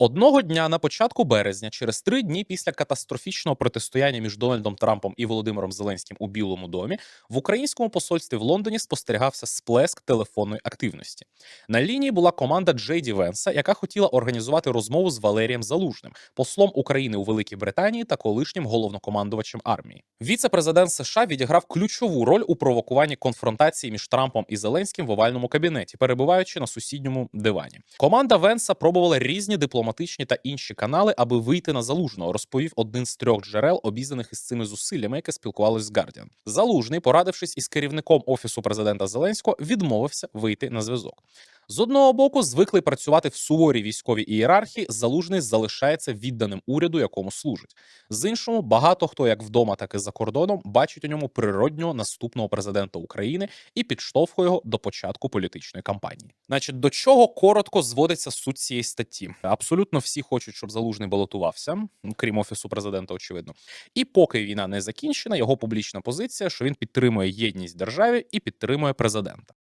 Одного дня на початку березня, через три дні після катастрофічного протистояння між Дональдом Трампом і Володимиром Зеленським у Білому домі, в українському посольстві в Лондоні спостерігався сплеск телефонної активності. На лінії була команда Джей Ді Венса, яка хотіла організувати розмову з Валерієм Залужним, послом України у Великій Британії та колишнім головнокомандувачем армії. Віце-президент США відіграв ключову роль у провокуванні конфронтації між Трампом і Зеленським в овальному кабінеті, перебуваючи на сусідньому дивані. Команда Венса пробувала різні дипломатичні та інші канали, аби вийти на залужного, розповів один з трьох джерел, обізнаних із цими зусиллями, яке спілкувалось з Guardian. Залужний, порадившись із керівником офісу президента Зеленського, відмовився вийти на зв'язок. З одного боку, звиклий працювати в суворій військовій ієрархії, залужний залишається відданим уряду, якому служить. З іншого, багато хто як вдома, так і за кордоном бачить у ньому природнього наступного президента України і підштовхує його до початку політичної кампанії. Значить, до чого коротко зводиться суть цієї статті? Абсолютно всі хочуть, щоб залужний балотувався, крім офісу президента, очевидно. І поки війна не закінчена, його публічна позиція, що він підтримує єдність державі і підтримує президента.